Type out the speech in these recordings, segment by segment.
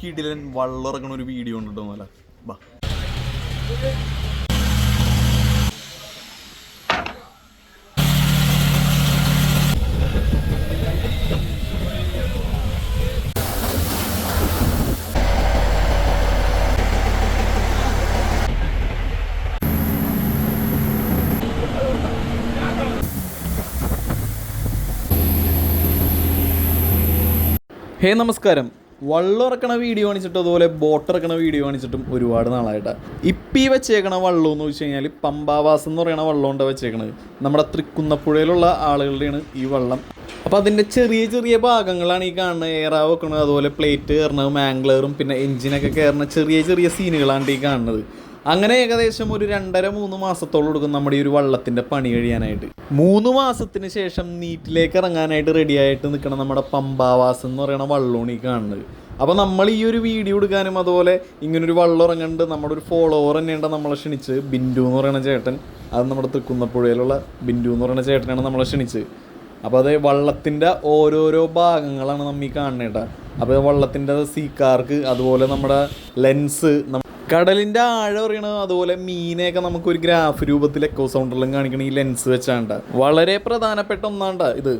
കിടിലൻ വള്ളിറങ്ങണ ഒരു വീഡിയോ ഉണ്ട് കേട്ടോ ബാ. ഹേ നമസ്കാരം. വള്ളം ഇറക്കണ വീഡിയോ കാണിച്ചിട്ടും അതുപോലെ ബോട്ട് ഇറക്കണ വീഡിയോ കാണിച്ചിട്ടും ഒരുപാട് നാളായിട്ട്. ഇപ്പി വെച്ചേക്കണ വള്ളം എന്ന് വെച്ച് കഴിഞ്ഞാൽ പമ്പാവാസം എന്ന് പറയുന്ന വള്ളം കൊണ്ട് വെച്ചേക്കണത് നമ്മുടെ തൃക്കുന്നപ്പുഴയിലുള്ള ആളുകളുടെയാണ് ഈ വള്ളം. അപ്പോൾ അതിന്റെ ചെറിയ ചെറിയ ഭാഗങ്ങളാണ് ഈ കാണുന്നത് ഏറാ വെക്കണത്. അതുപോലെ പ്ലേറ്റ് കയറണത് മാംഗ്ലറും പിന്നെ എഞ്ചിനൊക്കെ കയറുന്ന ചെറിയ ചെറിയ സീനുകളാണ് ഈ കാണുന്നത്. അങ്ങനെ ഏകദേശം ഒരു രണ്ടര മൂന്ന് മാസത്തോളം എടുക്കും നമ്മുടെ ഈ ഒരു വള്ളത്തിന്റെ പണി കഴിയാനായിട്ട്. മൂന്ന് മാസത്തിന് ശേഷം നീറ്റിലേക്ക് ഇറങ്ങാനായിട്ട് റെഡി ആയിട്ട് നിൽക്കണ നമ്മുടെ പമ്പാവാസം എന്ന് പറയുന്ന വള്ളമാണ് ഈ കാണുന്നത്. അപ്പോൾ നമ്മൾ ഈ ഒരു വീഡിയോ എടുക്കാനും അതുപോലെ ഇങ്ങനൊരു വള്ളം ഇറങ്ങണ്ട് നമ്മുടെ ഒരു ഫോളോവർ തന്നെയുണ്ട് നമ്മളെ ക്ഷണിച്ച് ബിന്ദു എന്ന് പറയുന്ന ചേട്ടൻ അത് നമ്മുടെ തൃക്കുന്നപ്പുഴയിലുള്ള ബിന്ദു എന്ന് പറയുന്ന ചേട്ടനാണ് നമ്മളെ ക്ഷണിച്ച് അപ്പോൾ അത് വള്ളത്തിന്റെ ഓരോരോ ഭാഗങ്ങളാണ് നമ്മൾ ഈ കാണുന്നത് അപ്പോൾ വള്ളത്തിന്റെ സീക്കാർക്ക് അതുപോലെ നമ്മുടെ ലെൻസ് കടലിന്റെ ആഴം അറിയണത് അതുപോലെ മീനെയൊക്കെ നമുക്ക് ഒരു ഗ്രാഫ് രൂപത്തിൽ എക്കോ സൗണ്ടറിലും കാണിക്കണ ഈ ലെൻസ് വെച്ചാണ്ട. വളരെ പ്രധാനപ്പെട്ട ഒന്നാണ്ട ഇത്.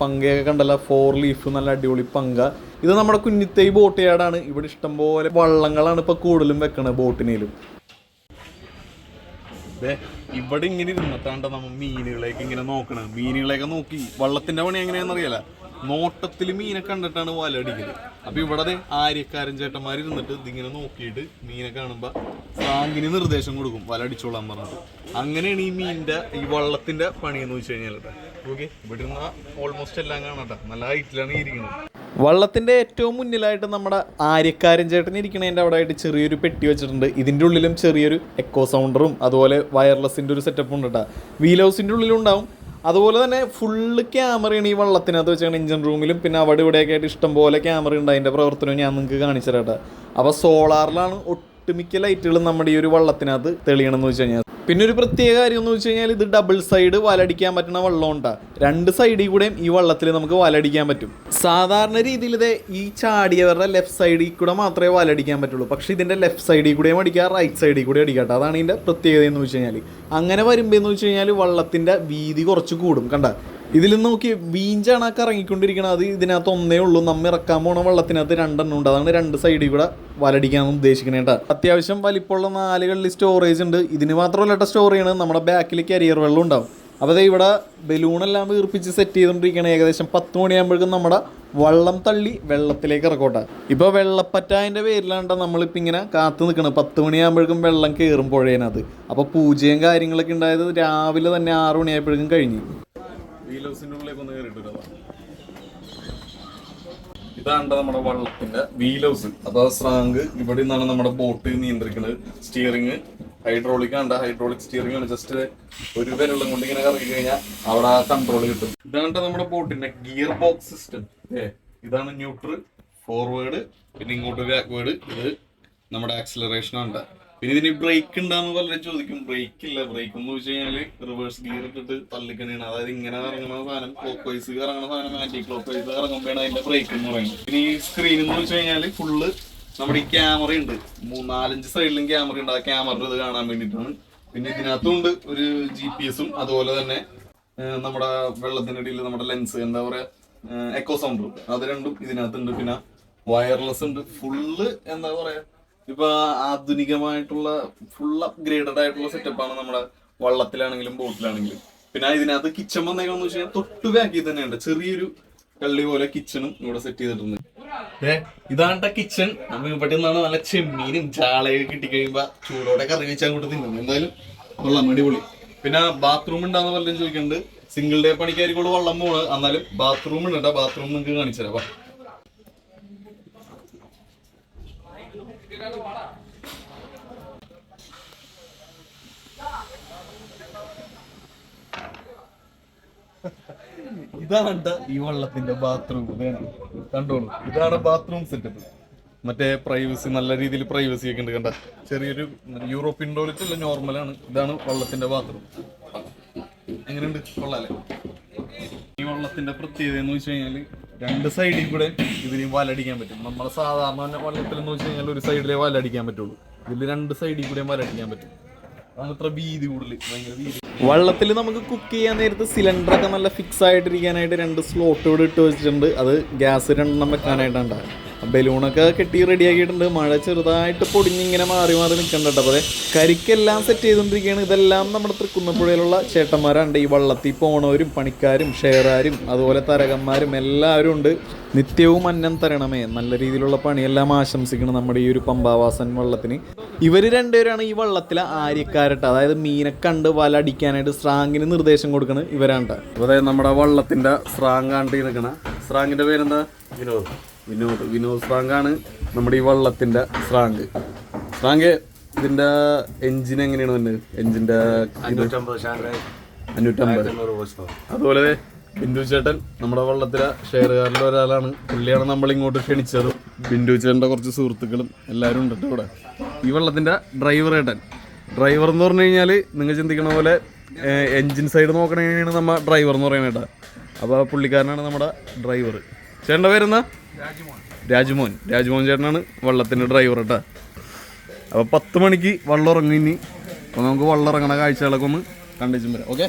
പങ്കയൊക്കെ കണ്ടല്ല ഫോർ ലീഫ് നല്ല അടിപൊളി പങ്ക. ഇത് നമ്മുടെ കുഞ്ഞിത്തൈ ബോട്ട് യാർഡാണ് ഇവിടെ ഇഷ്ടംപോലെ വള്ളങ്ങളാണ് ഇപ്പൊ കൂടുതലും വെക്കണത് ബോട്ടിനേലും ഇവിടെ ഇങ്ങനെ ഇരുന്നിട്ടാണ്ട് നമ്മ മീനുകളെയൊക്കെ ഇങ്ങനെ നോക്കണ. മീനുകളെയൊക്കെ നോക്കി വള്ളത്തിന്റെ പണി എങ്ങനെയാണെന്ന് അറിയാല നോട്ടത്തിൽ മീനെ കണ്ടിട്ടാണ് വല അടിക്കുന്നത് അപ്പൊ ഇവിടെ ആര്യക്കാരൻ ചേട്ടന്മാർ ഇരുന്നിട്ട് ഇതിങ്ങനെ നോക്കിയിട്ട് മീനെ കാണുമ്പോ സാങ്കിന് നിർദ്ദേശം കൊടുക്കും വല അടിച്ചോളാൻ പറഞ്ഞിട്ട്. അങ്ങനെയാണ് ഈ മീനിന്റെ ഈ വള്ളത്തിന്റെ പണി എന്ന് വെച്ച് കഴിഞ്ഞാൽ ഓക്കെ ഇവിടെ ഓൾമോസ്റ്റ് എല്ലാം കാണട്ടെ. നല്ല ഹൈറ്റിലാണ് ഇരിക്കുന്നത് വള്ളത്തിന്റെ ഏറ്റവും മുന്നിലായിട്ട് നമ്മുടെ ആര്യക്കാരൻ ചേട്ടൻ ഇരിക്കണതിന്റെ അവിടെ ആയിട്ട് ചെറിയൊരു പെട്ടി വെച്ചിട്ടുണ്ട്. ഇതിന്റെ ഉള്ളിലും ചെറിയൊരു എക്കോ സൗണ്ടറും അതുപോലെ വയർലെസ്സിന്റെ ഒരു സെറ്റപ്പ് ഉണ്ട് കേട്ടോ വീൽ ഉള്ളിലും ഉണ്ടാവും. അതുപോലെ തന്നെ ഫുള്ള് ക്യാമറയാണ് ഈ വള്ളത്തിനകത്ത് വെച്ചാണ് എഞ്ചിൻ റൂമിലും പിന്നെ അവിടെ ഇവിടെയൊക്കെ ആയിട്ട് ഇഷ്ടംപോലെ ക്യാമറ ഉണ്ട് അതിന്റെ പ്രവർത്തനം ഞാൻ നിങ്ങൾക്ക് കാണിച്ചു തരാം കേട്ടോ. അപ്പോൾ സോളാറിലാണ് ഒട്ടുമിക്ക ലൈറ്റുകളും നമ്മുടെ ഈ ഒരു വള്ളത്തിനകത്ത് തെളിയണമെന്ന് വെച്ച് കഴിഞ്ഞാൽ പിന്നെ ഒരു പ്രത്യേക കാര്യം എന്ന് വെച്ച് കഴിഞ്ഞാൽ ഇത് ഡബിൾ സൈഡ് വലടിക്കാൻ പറ്റുന്ന വള്ളം ഉണ്ടാ രണ്ട് സൈഡിൽ കൂടെയും ഈ വള്ളത്തിൽ നമുക്ക് വലടിക്കാൻ പറ്റും. സാധാരണ രീതിയിൽ ഇത് ഈ ചാടിയവരുടെ ലെഫ്റ്റ് സൈഡിൽ കൂടെ മാത്രമേ വലടിക്കാൻ പറ്റുള്ളൂ. പക്ഷേ ഇതിന്റെ ലെഫ്റ്റ് സൈഡിൽ കൂടെയും അടിക്കാം റൈറ്റ് സൈഡിൽ കൂടെ അടിക്കാട്ടോ അതാണ് ഇതിന്റെ പ്രത്യേകത എന്ന് വെച്ച് കഴിഞ്ഞാൽ അങ്ങനെ വരുമ്പോൾ എന്ന് വെച്ച് കഴിഞ്ഞാൽ വള്ളത്തിന്റെ വീതി കുറച്ച് കൂടും. കണ്ട? ഇതിൽ നോക്കി വീഞ്ചാണ് ആ കറങ്ങിക്കൊണ്ടിരിക്കുന്നത് അത് ഇതിനകത്ത് ഒന്നേ ഉള്ളൂ. നമ്മ ഇറക്കാൻ പോണ വെള്ളത്തിനകത്ത് രണ്ടെണ്ണം ഉണ്ട്. അതാണ് രണ്ട് സൈഡിൽ കൂടെ വലടിക്കാൻ ഉദ്ദേശിക്കണേ കേട്ടോ. അത്യാവശ്യം വലിപ്പമുള്ള നാലുകളിൽ സ്റ്റോറേജ് ഉണ്ട്. ഇതിന് മാത്രമല്ല സ്റ്റോർ ചെയ്യണത്. നമ്മുടെ ബാക്കിൽ കരിയർ വെള്ളം ഉണ്ടാവും. അപ്പോൾ ദേ ഇവിടെ ബലൂണെല്ലാം വീർപ്പിച്ച് സെറ്റ് ചെയ്തുകൊണ്ടിരിക്കുകയാണ് ഏകദേശം പത്ത് മണിയാകുമ്പോഴേക്കും നമ്മുടെ വള്ളം തള്ളി വെള്ളത്തിലേക്ക് ഇറക്കോട്ടെ ഇപ്പോൾ വെള്ളപ്പറ്റായന്റെ പേരിലാണ്ട നമ്മളിപ്പോൾ ഇങ്ങനെ കാത്തു നിൽക്കണം പത്ത് മണിയാകുമ്പോഴേക്കും വെള്ളം കയറും പുഴേനത് അപ്പോൾ പൂജയും കാര്യങ്ങളൊക്കെ ഉണ്ടായത് രാവിലെ തന്നെ ആറ് മണിയായപ്പോഴേക്കും കഴിഞ്ഞു. വീലോസിന്റെ ഉള്ളിലേക്ക് ഒന്ന് കയറിയിട്ടില്ല ഇതാണ് നമ്മുടെ വള്ളത്തിന്റെ വീൽ ഹൗസ് അതാ സ്രാങ്ക് ഇവിടെ നിന്നാണ് നമ്മുടെ ബോട്ട് നിയന്ത്രിക്കുന്നത് സ്റ്റിയറിങ് ഹൈഡ്രോളിക് ആണ് ഹൈഡ്രോളിക് സ്റ്റിയറിംഗ് ആണ്. ജസ്റ്റ് ഒരു വിരളം കൊണ്ട് ഇങ്ങനെ കറങ്ങി കഴിഞ്ഞാൽ അവിടെ കൺട്രോൾ കിട്ടും. ഇതാണ് നമ്മുടെ ബോട്ടിന്റെ ഗിയർ ബോക്സ് സിസ്റ്റം ഇതാണ് ന്യൂട്രൽ ഫോർവേഡ് പിന്നെ ഇങ്ങോട്ട് ബാക്ക്വേഡ് ഇത് നമ്മുടെ ആക്സിലറേഷൻ ഉണ്ട് പിന്നെ ഇതിന് ബ്രേക്ക് ഉണ്ടാന്ന് പലരും ചോദിക്കും. ബ്രേക്ക് ഇല്ല ബ്രേക്ക് എന്ന് വെച്ച് കഴിഞ്ഞാൽ റിവേഴ്സ് ഗിയർ ഇട്ടിട്ട് തള്ളിക്കണേണ്. അതായത് ഇങ്ങനെ ഇറങ്ങുന്ന സാധനം ക്ലോക്ക് വൈസ് ഇറങ്ങുന്ന സാധനം ആന്റി ക്ലോക്ക് വൈസ് ഇറങ്ങുമ്പോഴാണ് അതിന്റെ ബ്രേക്ക് എന്ന് പറയുന്നത്. പിന്നെ ഈ സ്ക്രീൻ എന്ന് വെച്ച് കഴിഞ്ഞാൽ ഫുള്ള് നമ്മുടെ ഈ ക്യാമറ ഉണ്ട്. മൂന്ന് നാലഞ്ച് സൈഡിലും ക്യാമറ ഉണ്ട്. ആ ക്യാമറ ഇത് കാണാൻ വേണ്ടിയിട്ടാണ് പിന്നെ ഇതിനകത്തുണ്ട് ഒരു ജി പി എസും അതുപോലെ തന്നെ നമ്മുടെ വെള്ളത്തിനടിയിൽ നമ്മുടെ ലെൻസ് എന്താ പറയാ എക്കോ സൗണ്ടും അത് രണ്ടും ഇതിനകത്തുണ്ട്. പിന്നെ വയർലെസ് ഉണ്ട്. ഫുള്ള് എന്താ പറയാ ഇപ്പൊ ആധുനികമായിട്ടുള്ള ഫുൾ അപ്ഗ്രേഡഡ് ആയിട്ടുള്ള സെറ്റപ്പാണ് നമ്മുടെ വള്ളത്തിലാണെങ്കിലും ബോട്ടിലാണെങ്കിലും. പിന്നെ ഇതിനകത്ത് കിച്ചൺ വന്നേക്കാന്ന് വെച്ച് കഴിഞ്ഞാൽ തൊട്ട് ബാക്കി തന്നെയുണ്ട് ചെറിയൊരു കള്ളി പോലെ കിച്ചണും ഇവിടെ സെറ്റ് ചെയ്തിട്ടുണ്ട്. ഏ ഇതാണ് കിച്ചൺ നമ്മൾ ഇവിടെ നിന്നാണ് നല്ല ചെമ്മീനും ചാളയൊക്കെ കിട്ടിക്കഴിയുമ്പോ ചൂടോടെ കറി വെച്ച് അങ്ങോട്ട് തിന്നും. എന്തായാലും കൊള്ളാം അടിപൊളി. പിന്നെ ബാത്റൂം ഉണ്ടാന്ന് പലരും ചോദിക്കുന്നുണ്ട് സിംഗിൾ ഡേ പണിക്കാരിക്കോട് വെള്ളം പോണ്. എന്നാലും ബാത്റൂം ഉണ്ട് ബാത്റൂം നിങ്ങൾക്ക് കാണിച്ചു തരാം ഇതാണ് ഈ വള്ളത്തിന്റെ ബാത്റൂം കണ്ടോളൂ. ഇതാണ് ബാത്റൂം സെറ്റപ്പ് മറ്റേ പ്രൈവസി നല്ല രീതിയിൽ പ്രൈവസി ഒക്കെ ഉണ്ട് കണ്ട. ചെറിയൊരു യൂറോപ്യൻ ടോയ്ലറ്റ് അല്ല നോർമലാണ് ഇതാണ് വള്ളത്തിന്റെ ബാത്റൂം എങ്ങനെയുണ്ട്? കൊള്ളാല്ലേ? ഈ വള്ളത്തിന്റെ പ്രത്യേകത എന്ന് വെച്ച് കഴിഞ്ഞാൽ രണ്ട് സൈഡിൽ കൂടെ ഇതിന് വലടിക്കാൻ പറ്റും. നമ്മളെ സാധാരണ എന്ന് വെച്ച് കഴിഞ്ഞാൽ ഒരു സൈഡിലേ വലടിക്കാൻ പറ്റുള്ളൂ. ഇതിൽ രണ്ട് സൈഡിൽ കൂടെ വലടിക്കാൻ പറ്റും. വീതി വീതി. വള്ളത്തിൽ നമുക്ക് കുക്ക് ചെയ്യാൻ നേരത്ത് സിലിണ്ടർ ഒക്കെ നല്ല ഫിക്സ് ആയിട്ടിരിക്കാനായിട്ട് രണ്ട് സ്ലോട്ട് ഇവിടെ ഇട്ട് വെച്ചിട്ടുണ്ട്. അത് ഗ്യാസ് രണ്ടെണ്ണം വെക്കാനായിട്ടാണ് ബലൂണൊക്കെ കെട്ടി റെഡിയാക്കിയിട്ടുണ്ട്. മഴ ചെറുതായിട്ട് പൊടിഞ്ഞിങ്ങനെ മാറി മാറി നിൽക്കണ്ടട്ടോ അപ്പോൾ കരിക്കെല്ലാം സെറ്റ് ചെയ്തുകൊണ്ടിരിക്കുകയാണ് ഇതെല്ലാം നമ്മുടെ തൃക്കുന്നപ്പുഴയിലുള്ള ചേട്ടന്മാരുണ്ട് ഈ വള്ളത്തിൽ പോണവരും പണിക്കാരും ഷെയറാരും അതുപോലെ തരകന്മാരും എല്ലാവരും ഉണ്ട്. നിത്യവും അന്നം തരണമേ. നല്ല രീതിയിലുള്ള പണിയെല്ലാം ആശംസിക്കണം നമ്മുടെ ഈ ഒരു പമ്പാവാസൻ വള്ളത്തിന്. ഇവർ രണ്ടുപേരാണ് ഈ വള്ളത്തിലെ ആര്യക്കാരട്ട്. അതായത് മീനെ കണ്ട് വല അടിക്കാനായിട്ട് സ്രാങ്ങിന് നിർദ്ദേശം കൊടുക്കുന്നത് ഇവരാണ്ട് അതായത് നമ്മുടെ വള്ളത്തിന്റെ സ്രാങ് കണ്ടിരിക്കണ സ്രാങ്ങിന്റെ പേരെന്താ? വിനോദ്. വിനോദ് വിനോദ് സ്രാങ്കാണ് നമ്മുടെ ഈ വള്ളത്തിന്റെ സ്രാങ്ക്. സ്രാങ്ക് ഇതിന്റെ എഞ്ചിൻ എങ്ങനെയാണ് വന്നത് എഞ്ചിന്റെ അഞ്ഞൂറ്റമ്പത് അതുപോലെ ബിന്ദു ചേട്ടൻ നമ്മുടെ വള്ളത്തിലെ ഷെയറുകാരിൽ ഒരാളാണ്. പുള്ളിയാണ് നമ്മൾ ഇങ്ങോട്ട് ക്ഷണിച്ചത്. ബിന്ദു ചേട്ടന്റെ കുറച്ച് സുഹൃത്തുക്കളും എല്ലാവരും ഉണ്ട് ഇവിടെ. ഈ വള്ളത്തിന്റെ ഡ്രൈവർ ഏട്ടൻ. ഡ്രൈവർ എന്ന് പറഞ്ഞു കഴിഞ്ഞാൽ നിങ്ങൾ ചിന്തിക്കണ പോലെ എൻജിൻ സൈഡ് നോക്കണ നമ്മ ഡ്രൈവർ എന്ന് പറയുന്നത് കേട്ടോ. അപ്പോൾ പുള്ളിക്കാരനാണ് നമ്മുടെ ഡ്രൈവർ ചേട്ടന്റെ പേരെന്താ? രാജ്മോൻ. രാജ്മോൻ. ചേട്ടനാണ് വള്ളത്തിന്റെ ഡ്രൈവർ കേട്ടോ അപ്പോൾ പത്ത് മണിക്ക് വള്ളം ഇറങ്ങി ഇനി. അപ്പോൾ നമുക്ക് വള്ളം ഇറങ്ങണ കാഴ്ചകളൊക്കെ ഒന്ന് കണ്ടിച്ചും വരാം. ഓക്കെ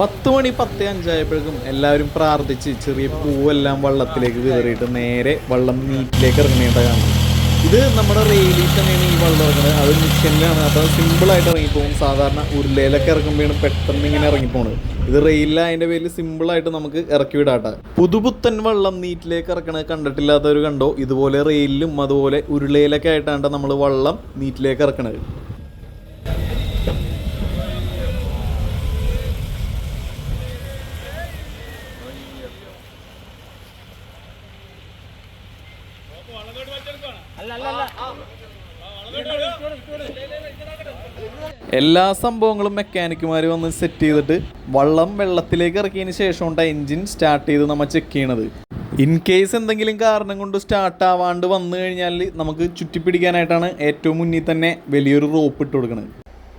പത്ത് മണി പത്ത് അഞ്ചായപ്പോഴേക്കും എല്ലാവരും പ്രാർത്ഥിച്ച് ചെറിയ പൂവെല്ലാം വള്ളത്തിലേക്ക് കയറിയിട്ട് നേരെ വള്ളം നീറ്റിലേക്ക് ഇറങ്ങേണ്ടതാണ് ഇത് നമ്മുടെ റെയിലിൽ തന്നെയാണ് ഈ വെള്ളം ഇറങ്ങുന്നത് അത് മിഷനിലാണ്. അപ്പോൾ സിമ്പിളായിട്ട് ഇറങ്ങിപ്പോകും സാധാരണ ഉരുളയിലൊക്കെ ഇറങ്ങുമ്പോഴാണ് പെട്ടെന്ന് ഇങ്ങനെ ഇറങ്ങിപ്പോണത്. ഇത് റെയിലിൽ അതിന്റെ പേരിൽ സിമ്പിളായിട്ട് നമുക്ക് ഇറക്കി വിടാട്ടെ. പുതുപുത്തൻ വെള്ളം നീറ്റിലേക്ക് ഇറക്കണത് കണ്ടിട്ടില്ലാത്തവർ കണ്ടോ? ഇതുപോലെ റെയിലിലും അതുപോലെ ഉരുളയിലൊക്കെ ആയിട്ടാണ് നമ്മൾ വെള്ളം നീറ്റിലേക്ക് ഇറക്കണത്. എല്ലാ സംഭവങ്ങളും മെക്കാനിക്കുമാർ വന്ന് സെറ്റ് ചെയ്തിട്ട് വള്ളം വെള്ളത്തിലേക്ക് ഇറക്കിയതിന് ശേഷമാണ് എൻജിൻ സ്റ്റാർട്ട് ചെയ്ത് നമ്മൾ ചെക്ക് ചെയ്യണത്. ഇൻ കേസ് എന്തെങ്കിലും കാരണം കൊണ്ട് സ്റ്റാർട്ട് ആവാണ്ട് വന്നു കഴിഞ്ഞാൽ നമുക്ക് ചുറ്റിപ്പിടിക്കാനായിട്ടാണ് ഏറ്റവും മുന്നിൽ തന്നെ വലിയൊരു റോപ്പ് ഇട്ട് കൊടുക്കുന്നത്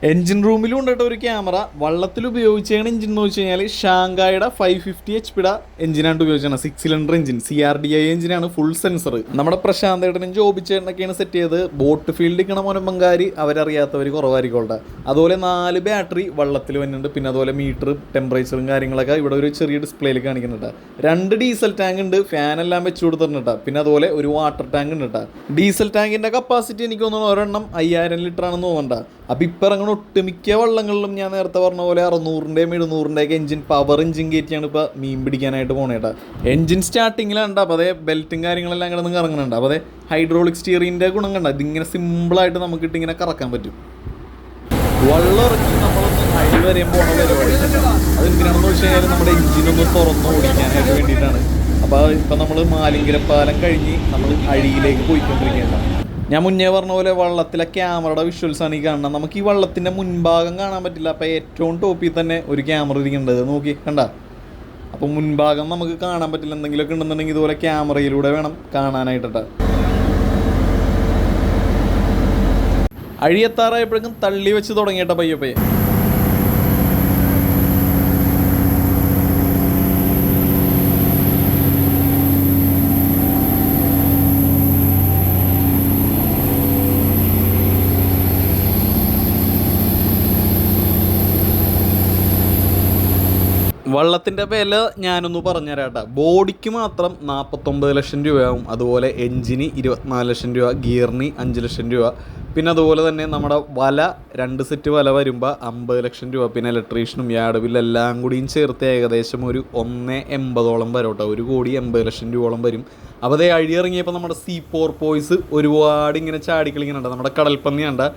എഞ്ചിൻ റൂമിലും ഉണ്ട് കേട്ടോ ഒരു ക്യാമറ. വള്ളത്തിൽ ഉപയോഗിച്ചാണ് എഞ്ചിൻ എന്ന് വെച്ച് കഴിഞ്ഞാൽ ഷാങ്കായുടെ ഫൈവ് ഫിഫ്റ്റി എച്ച് പിയുടെ എഞ്ചിനാണ് ഉപയോഗിച്ചത് six cylinder engine C R D I എഞ്ചിനാണ് ഫുൾ സെൻസർ നമ്മുടെ പ്രശാന്ത് ജോബിച്ചേട്ടനൊക്കെയാണ് സെറ്റ് ചെയ്തത്. ബോട്ട് ഫീൽഡിൽ കിണ മോനമ്പങ്കാരി അവരറിയാത്തവർ കുറവായിരിക്കും അതുപോലെ നാല് ബാറ്ററി വള്ളത്തിൽ വന്നിട്ടുണ്ട്. പിന്നെ അതുപോലെ മീറ്റർ ടെമ്പറേച്ചറും കാര്യങ്ങളൊക്കെ ഇവിടെ ഒരു ചെറിയ ഡിസ്പ്ലേയിൽ കാണിക്കുന്നുണ്ട്. രണ്ട് ഡീസൽ ടാങ്ക് ഉണ്ട്. ഫാൻ എല്ലാം വെച്ച് കൊടുത്തിട്ടുണ്ട് പിന്നെ അതുപോലെ ഒരു വാട്ടർ ടാങ്ക് ഉണ്ട് ഡീസൽ ടാങ്കിന്റെ കപ്പാസിറ്റി എനിക്ക് തോന്നുന്നു ഒരെണ്ണം അയ്യായിരം ലിറ്റർ ആണെന്ന് തോന്നണ്ട അപ്പൊ ഇപ്പൊ ഇറങ്ങുന്ന ഒട്ടുമിക്ക വള്ളങ്ങളിലും ഞാൻ നേരത്തെ പറഞ്ഞ പോലെ അറുന്നൂറിന്റെയും എഴുന്നൂറിന്റെയൊക്കെ എഞ്ചിൻ പവർ എഞ്ചിൻ കയറ്റിയാണ് ഇപ്പോൾ മീൻ പിടിക്കാനായിട്ട് പോണേട്ടാ എഞ്ചിൻ സ്റ്റാർട്ടിങ്ങിലാണ് അപ്പോൾ അതേ ബെൽറ്റും കാര്യങ്ങളെല്ലാം അങ്ങനെ ഒന്നും കറങ്ങുന്നുണ്ട് അപ്പോൾ അതേ ഹൈഡ്രോളിക് സ്റ്റിയറിന്റെ ഗുണം കണ്ട. ഇതിങ്ങനെ സിമ്പിളായിട്ട് നമുക്ക് ഇട്ട് ഇങ്ങനെ കറക്കാൻ പറ്റും. വെള്ളം ഇറക്കി നമ്മളൊന്ന് അഴി വരെയും പോണ പരിപാടി. അതെന്തിനാണെന്ന് വെച്ച് കഴിഞ്ഞാൽ നമ്മുടെ എഞ്ചിനൊന്ന് തുറന്ന് ഓടിക്കാനായിട്ട് വേണ്ടിയിട്ടാണ്. അപ്പോൾ ഇപ്പം നമ്മൾ മാലിങ്കര പാലം കഴിഞ്ഞ് നമ്മൾ അഴിയിലേക്ക് പോയിക്കൊണ്ടിരിക്കുകയാണ് ഞാൻ മുന്നേ പറഞ്ഞ പോലെ വള്ളത്തിലെ ക്യാമറയുടെ വിഷ്വൽസാണ് ഈ കാണുന്നത്. നമുക്ക് ഈ വള്ളത്തിന്റെ മുൻഭാഗം കാണാൻ പറ്റില്ല. അപ്പോൾ ഏറ്റവും ടോപ്പിൽ തന്നെ ഒരു ക്യാമറ ഇരിക്കേണ്ടത്. നോക്കി കണ്ട? അപ്പോൾ മുൻഭാഗം നമുക്ക് കാണാൻ പറ്റില്ല. എന്തെങ്കിലുമൊക്കെ ഉണ്ടെന്നുണ്ടെങ്കിൽ ഇതുപോലെ ക്യാമറയിലൂടെ വേണം കാണാനായിട്ടാ അഴിയെത്താറായപ്പോഴേക്കും തള്ളി വെച്ച് തുടങ്ങിയിട്ട പയ്യെ പയ്യെ വള്ളത്തിന്റെ വില ഞാനൊന്ന് പറഞ്ഞുതരാട്ടാ. ബോഡിക്ക് മാത്രം നാൽപ്പത്തൊമ്പത് ലക്ഷം രൂപയാവും. അതുപോലെ എഞ്ചിന് ഇരുപത്തിനാല് ലക്ഷം രൂപ ഗിയറിന് അഞ്ച് ലക്ഷം രൂപ. പിന്നെ അതുപോലെ തന്നെ നമ്മുടെ വല രണ്ട് സെറ്റ് വല വരുമ്പോൾ അമ്പത് ലക്ഷം രൂപ. പിന്നെ ഇലക്ട്രീഷ്യനും യാർഡ് ബില്ല് എല്ലാം കൂടിയും ചേർത്ത് ഏകദേശം ഒരു ഒന്ന് എൺപതോളം വരും കേട്ടോ ഒരു കോടി എൺപത് ലക്ഷം രൂപയോളം വരും. അപ്പോൾ അതേ അഴിയിറങ്ങിയപ്പോൾ നമ്മുടെ സീ പോർ പോയ്സ് ഒരുപാട് ഇങ്ങനെ ചാടിക്കളിക്കുന്നുണ്ട്. നമ്മുടെ കടൽപ്പന്നിയുണ്ട്.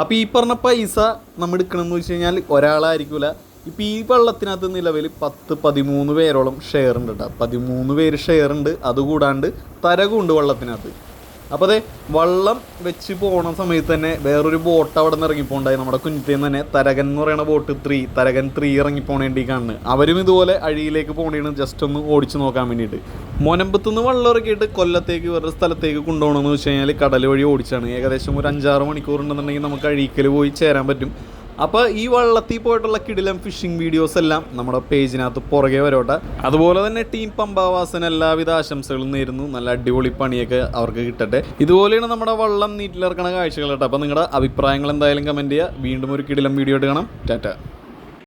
അപ്പോൾ ഈ പറഞ്ഞ പൈസ നമ്മൾ എടുക്കണമെന്ന് വെച്ച് കഴിഞ്ഞാൽ ഒരാളായിരിക്കില്ല ഇപ്പം ഈ വെള്ളത്തിനകത്ത് നിലവിൽ പത്ത് പതിമൂന്ന് പേരോളം ഷെയർ ഉണ്ട് കേട്ടോ പതിമൂന്ന് പേര് ഷെയർ ഉണ്ട്. അതുകൂടാണ്ട് തരകുണ്ട് വെള്ളത്തിനകത്ത്. അപ്പോൾ അതെ വള്ളം വെച്ച് പോണ സമയത്ത് തന്നെ വേറൊരു ബോട്ട് അവിടെ നിന്ന് ഇറങ്ങിപ്പോണ്ടായി. നമ്മുടെ കുഞ്ഞിത്തേന്ന് തന്നെ തരകൻ എന്ന് പറയുന്ന ബോട്ട് ത്രീ തരകൻ ത്രീ ഇറങ്ങിപ്പോണേണ്ടി കാണുന്നത് അവരും ഇതുപോലെ അഴിയിലേക്ക് പോണേണ്. ജസ്റ്റ് ഒന്ന് ഓടിച്ചു നോക്കാൻ വേണ്ടിയിട്ട്. മൊനമ്പത്തുനിന്ന് വള്ളം ഇറക്കിയിട്ട് കൊല്ലത്തേക്ക് വേറൊരു സ്ഥലത്തേക്ക് കൊണ്ടുപോകണമെന്ന് വെച്ച് കഴിഞ്ഞാൽ കടൽ വഴി ഓടിച്ചാണ്. ഏകദേശം ഒരു അഞ്ചാറ് മണിക്കൂർ ഉണ്ടെന്നുണ്ടെങ്കിൽ നമുക്ക് അഴീക്കൽ പോയി ചേരാൻ പറ്റും. അപ്പോൾ ഈ വള്ളത്തിൽ പോയിട്ടുള്ള കിടിലം ഫിഷിംഗ് വീഡിയോസ് എല്ലാം നമ്മുടെ പേജിനകത്ത് പുറകെ വരോട്ടെ. അതുപോലെ തന്നെ ടീം പമ്പാവാസന് എല്ലാവിധ ആശംസകളും നേരുന്നു. നല്ല അടിപൊളി പണിയൊക്കെ അവർക്ക് കിട്ടട്ടെ. ഇതുപോലെയാണ് നമ്മുടെ വള്ളം നീറ്റിലിറക്കണ കാഴ്ചകൾ കേട്ടോ. അപ്പോൾ നിങ്ങളുടെ അഭിപ്രായങ്ങൾ എന്തായാലും കമന്റ് ചെയ്യുക. വീണ്ടും ഒരു കിടിലം വീഡിയോ ആയിട്ട് കാണാം. ടാറ്റ.